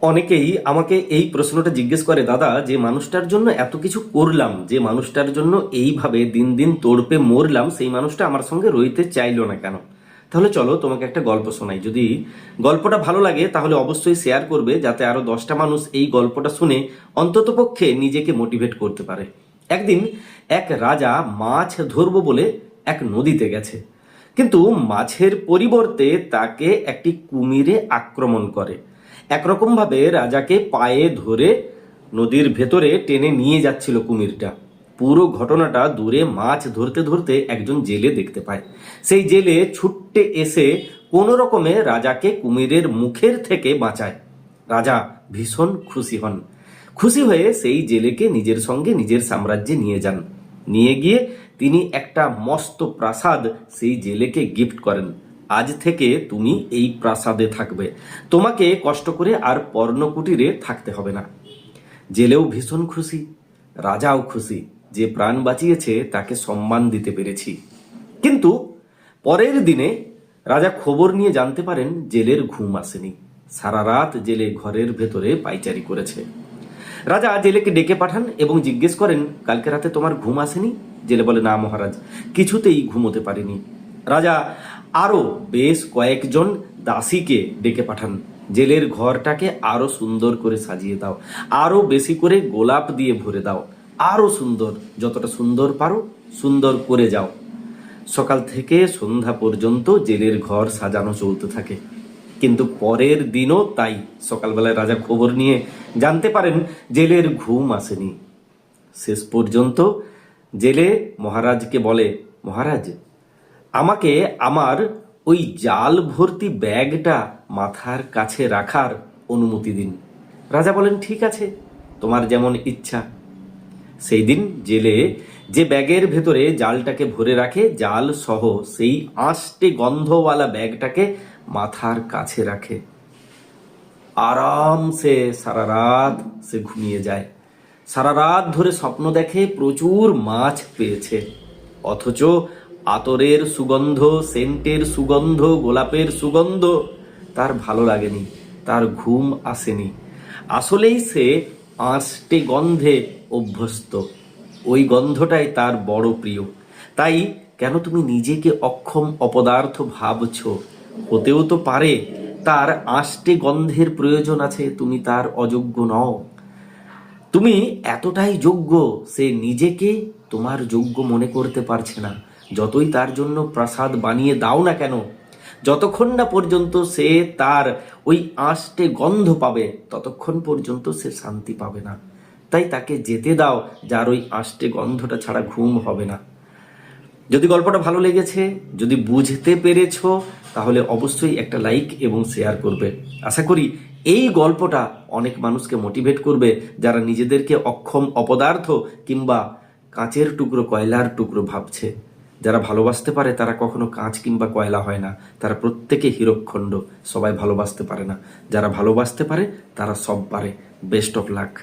অনেকেই আমাকে এই প্রশ্নটা জিজ্ঞেস করে, দাদা, যে মানুষটার জন্য এত কিছু করলাম, যে মানুষটার জন্য এইভাবে দিন দিন তোড়পে মরলাম, সেই মানুষটা আমার সঙ্গে রইতে চাইলো না কেন? তাহলে চলো তোমাকে একটা গল্প শোনাই। যদি গল্পটা ভালো লাগে, তাহলে অবশ্যই শেয়ার করবে, যাতে আরও দশটা মানুষ এই গল্পটা শুনে অন্ততপক্ষে নিজেকে মোটিভেট করতে পারে। একদিন এক রাজা মাছ ধরবো বলে এক নদীতে গেছে। কিন্তু মাছের পরিবর্তে তাকে একটি কুমিরে আক্রমণ করে। একরকম ভাবে রাজাকে পায়ে ধরে নদীর ভেতরে টেনে নিয়ে যাচ্ছিল কুমিরটা। পুরো ঘটনাটা দূরে মাছ ধরতে ধরতে একজন জেলে দেখতে পায়। সেই জেলে ছুট্টে এসে কোনো রকমে রাজাকে কুমিরের মুখের থেকে বাঁচায়। রাজা ভীষণ খুশি হন। খুশি হয়ে সেই জেলেকে নিজের সঙ্গে নিজের সাম্রাজ্যে নিয়ে যান। নিয়ে গিয়ে তিনি একটা মস্ত প্রাসাদ সেই জেলেকে গিফট করেন। আজ থেকে তুমি এই প্রাসাদে থাকবে। তোমাকে কষ্ট করে আর পর্ণকুটিরে থাকতে হবে না। জেলেও ভীষণ খুশি, রাজাও খুশি যে প্রাণ বাঁচিয়েছে তাকে সম্মান দিতে পেরেছি। কিন্তু পরের দিনে রাজা খবর নিয়ে জানতে পারেন জেলের ঘুম আসেনি। সারা রাত জেলে ঘরের ভেতরে পাইচারি করেছে। রাজা জেলেকে ডেকে পাঠান এবং জিজ্ঞেস করেন, কালকে রাতে তোমার ঘুম আসেনি? জেলে বলে, না মহারাজ, কিছুতেই ঘুমোতে পারিনি। রাজা আরও বেশ কয়েকজন দাসীকে ডেকে পাঠান। জেলের ঘরটাকে আরও সুন্দর করে সাজিয়ে দাও। আরও বেশি করে গোলাপ দিয়ে ভরে দাও। আরও সুন্দর, যতটা সুন্দর পারো, সুন্দর করে যাও। সকাল থেকে সন্ধ্যা পর্যন্ত জেলের ঘর সাজানো চলতে থাকে। কিন্তু পরের দিনও তাই। সকালবেলায় রাজা খবর নিয়ে জানতে পারেন, জেলের ঘুম আসেনি। শেষ পর্যন্ত জেলে মহারাজকে বলে, মহারাজ আমাকে আমার ওই জাল ভর্তি ব্যাগটা মাথার কাছে রাখার অনুমতি দিন। রাজা বলেন, ঠিক আছে, তোমার যেমন ইচ্ছা। সেই দিন জেলে যে ব্যাগের ভেতরে জালটাকে ভরে রাখে, জাল সহ সেই আঁশটে গন্ধওয়ালা ব্যাগটাকে মাথার কাছে রাখে। আরামসে সারা রাত সে ঘুমিয়ে যায়। সারা রাত ধরে স্বপ্ন দেখে প্রচুর মাছ পেয়েছে। অথচ আতরের সুগন্ধ, সেন্টের সুগন্ধ, গোলাপের সুগন্ধ। তার ভালো লাগেনি, তার ঘুম আসেনি। আসলেই সে আঁশটে গন্ধে অভ্যস্ত। ওই গন্ধটাই তার বড় প্রিয়। তাই কেন তুমি নিজেকে অক্ষম অপদার্থ ভাবছ? হতেও তো পারে, তার আষ্টে গন্ধের প্রয়োজন আছে, তুমি তার অযোগ্য নও। তুমি এতটাই যোগ্য, সে নিজেকে তোমার যোগ্য মনে করতে পারছে না। যতই তার জন্য প্রাসাদ বানিয়ে দাও না কেন, যতক্ষণ না পর্যন্ত সে তার ওই আঁশটে গন্ধ পাবে, ততক্ষণ পর্যন্ত সে শান্তি পাবে না। তাই তাকে যেতে দাও, যার ওই আঁশটে গন্ধটা ছাড়া ঘুম হবে না। যদি গল্পটা ভালো লেগেছে, যদি বুঝতে পেরেছ, তাহলে অবশ্যই একটা লাইক এবং শেয়ার করবে। আশা করি এই গল্পটা অনেক মানুষকে মোটিভেট করবে, যারা নিজেদেরকে অক্ষম, অপদার্থ কিংবা কাঁচের টুকরো, কয়লার টুকরো ভাবছে। যারা ভালোবাসতে পারে তারা কখনো কাঁচ কিংবা কয়লা হয় না। তারা প্রত্যেকে হিরোখণ্ড, সবাই ভালোবাসতে পারে না। যারা ভালোবাসতে পারে তারা সব পারে। Best of luck.